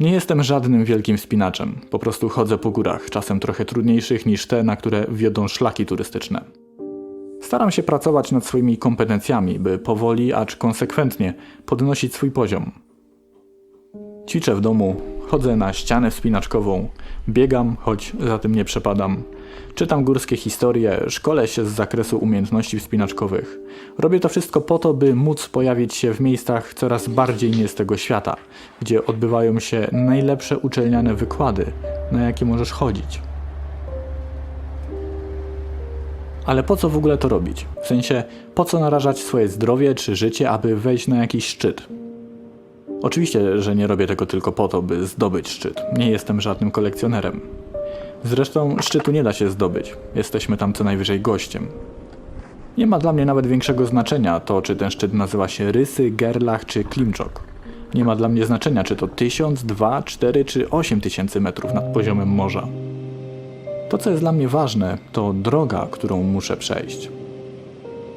Nie jestem żadnym wielkim wspinaczem. Po prostu chodzę po górach, czasem trochę trudniejszych niż te, na które wiodą szlaki turystyczne. Staram się pracować nad swoimi kompetencjami, by powoli, acz konsekwentnie podnosić swój poziom. Ćwiczę w domu, chodzę na ścianę wspinaczkową, biegam, choć za tym nie przepadam. Czytam górskie historie, szkolę się z zakresu umiejętności wspinaczkowych. Robię to wszystko po to, by móc pojawić się w miejscach coraz bardziej nie z tego świata, gdzie odbywają się najlepsze uczelniane wykłady, na jakie możesz chodzić. Ale po co w ogóle to robić? W sensie, po co narażać swoje zdrowie czy życie, aby wejść na jakiś szczyt? Oczywiście, że nie robię tego tylko po to, by zdobyć szczyt. Nie jestem żadnym kolekcjonerem. Zresztą szczytu nie da się zdobyć. Jesteśmy tam co najwyżej gościem. Nie ma dla mnie nawet większego znaczenia to, czy ten szczyt nazywa się Rysy, Gerlach czy Klimczok. Nie ma dla mnie znaczenia, czy to 1000, 2, 4 czy 8 tysięcy metrów nad poziomem morza. To, co jest dla mnie ważne, to droga, którą muszę przejść.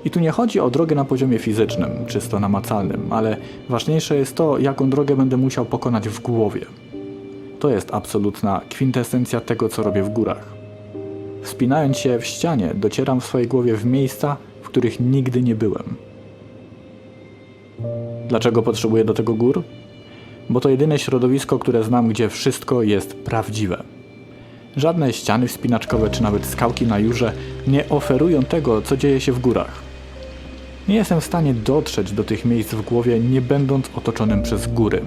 I tu nie chodzi o drogę na poziomie fizycznym, czysto namacalnym, ale ważniejsze jest to, jaką drogę będę musiał pokonać w głowie. To jest absolutna kwintesencja tego, co robię w górach. Wspinając się w ścianie, docieram w swojej głowie w miejsca, w których nigdy nie byłem. Dlaczego potrzebuję do tego gór? Bo to jedyne środowisko, które znam, gdzie wszystko jest prawdziwe. Żadne ściany wspinaczkowe czy nawet skałki na jurze nie oferują tego, co dzieje się w górach. Nie jestem w stanie dotrzeć do tych miejsc w głowie, nie będąc otoczonym przez góry.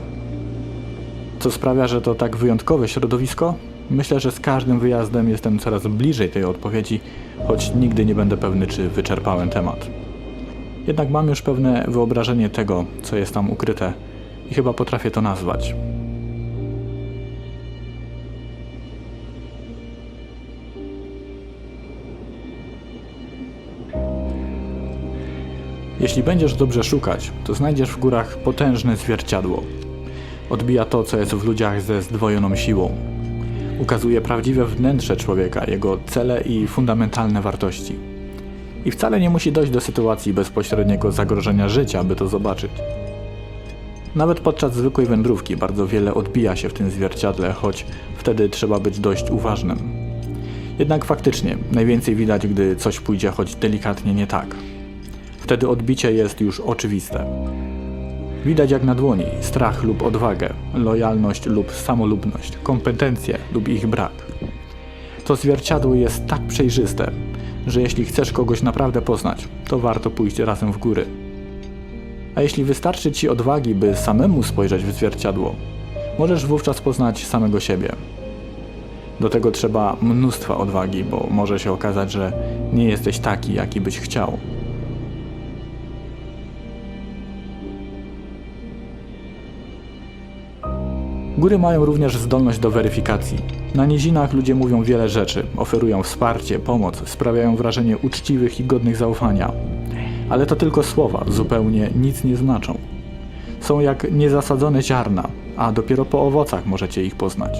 Co sprawia, że to tak wyjątkowe środowisko? Myślę, że z każdym wyjazdem jestem coraz bliżej tej odpowiedzi, choć nigdy nie będę pewny, czy wyczerpałem temat. Jednak mam już pewne wyobrażenie tego, co jest tam ukryte i chyba potrafię to nazwać. Jeśli będziesz dobrze szukać, to znajdziesz w górach potężne zwierciadło. Odbija to, co jest w ludziach ze zdwojoną siłą. Ukazuje prawdziwe wnętrze człowieka, jego cele i fundamentalne wartości. I wcale nie musi dojść do sytuacji bezpośredniego zagrożenia życia, by to zobaczyć. Nawet podczas zwykłej wędrówki bardzo wiele odbija się w tym zwierciadle, choć wtedy trzeba być dość uważnym. Jednak faktycznie, najwięcej widać, gdy coś pójdzie choć delikatnie nie tak. Wtedy odbicie jest już oczywiste. Widać jak na dłoni strach lub odwagę, lojalność lub samolubność, kompetencje lub ich brak. To zwierciadło jest tak przejrzyste, że jeśli chcesz kogoś naprawdę poznać, to warto pójść razem w góry. A jeśli wystarczy ci odwagi, by samemu spojrzeć w zwierciadło, możesz wówczas poznać samego siebie. Do tego trzeba mnóstwa odwagi, bo może się okazać, że nie jesteś taki, jaki byś chciał. Góry mają również zdolność do weryfikacji. Na nizinach ludzie mówią wiele rzeczy, oferują wsparcie, pomoc, sprawiają wrażenie uczciwych i godnych zaufania. Ale to tylko słowa, zupełnie nic nie znaczą. Są jak niezasadzone ziarna, a dopiero po owocach możecie ich poznać.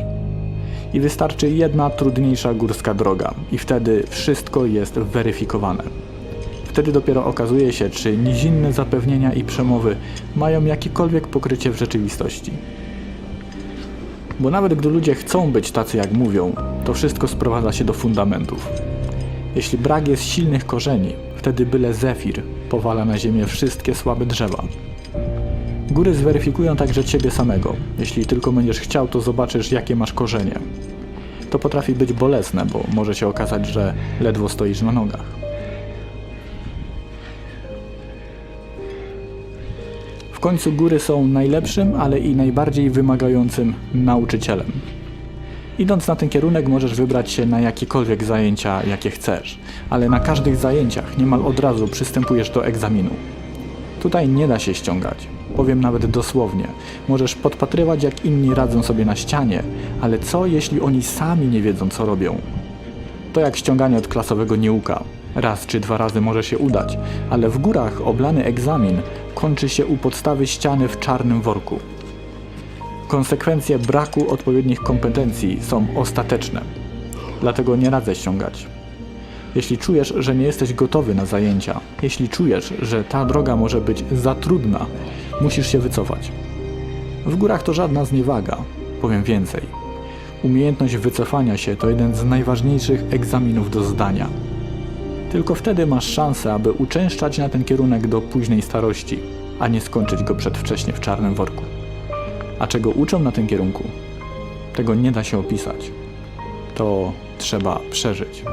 I wystarczy jedna trudniejsza górska droga, i wtedy wszystko jest weryfikowane. Wtedy dopiero okazuje się, czy nizinne zapewnienia i przemowy mają jakiekolwiek pokrycie w rzeczywistości. Bo nawet gdy ludzie chcą być tacy jak mówią, to wszystko sprowadza się do fundamentów. Jeśli brak jest silnych korzeni, wtedy byle zefir powala na ziemię wszystkie słabe drzewa. Góry zweryfikują także ciebie samego. Jeśli tylko będziesz chciał, to zobaczysz, jakie masz korzenie. To potrafi być bolesne, bo może się okazać, że ledwo stoisz na nogach. Końcu góry są najlepszym, ale i najbardziej wymagającym nauczycielem. Idąc na ten kierunek możesz wybrać się na jakiekolwiek zajęcia, jakie chcesz, ale na każdych zajęciach niemal od razu przystępujesz do egzaminu. Tutaj nie da się ściągać. Powiem nawet dosłownie. Możesz podpatrywać, jak inni radzą sobie na ścianie, ale co jeśli oni sami nie wiedzą, co robią? To jak ściąganie od klasowego nieuka. Raz czy dwa razy może się udać, ale w górach oblany egzamin kończy się u podstawy ściany w czarnym worku. Konsekwencje braku odpowiednich kompetencji są ostateczne. Dlatego nie radzę ściągać. Jeśli czujesz, że nie jesteś gotowy na zajęcia, jeśli czujesz, że ta droga może być za trudna, musisz się wycofać. W górach to żadna zniewaga. Powiem więcej. Umiejętność wycofania się to jeden z najważniejszych egzaminów do zdania. Tylko wtedy masz szansę, aby uczęszczać na ten kierunek do późnej starości, a nie skończyć go przedwcześnie w czarnym worku. A czego uczą na tym kierunku? Tego nie da się opisać. To trzeba przeżyć.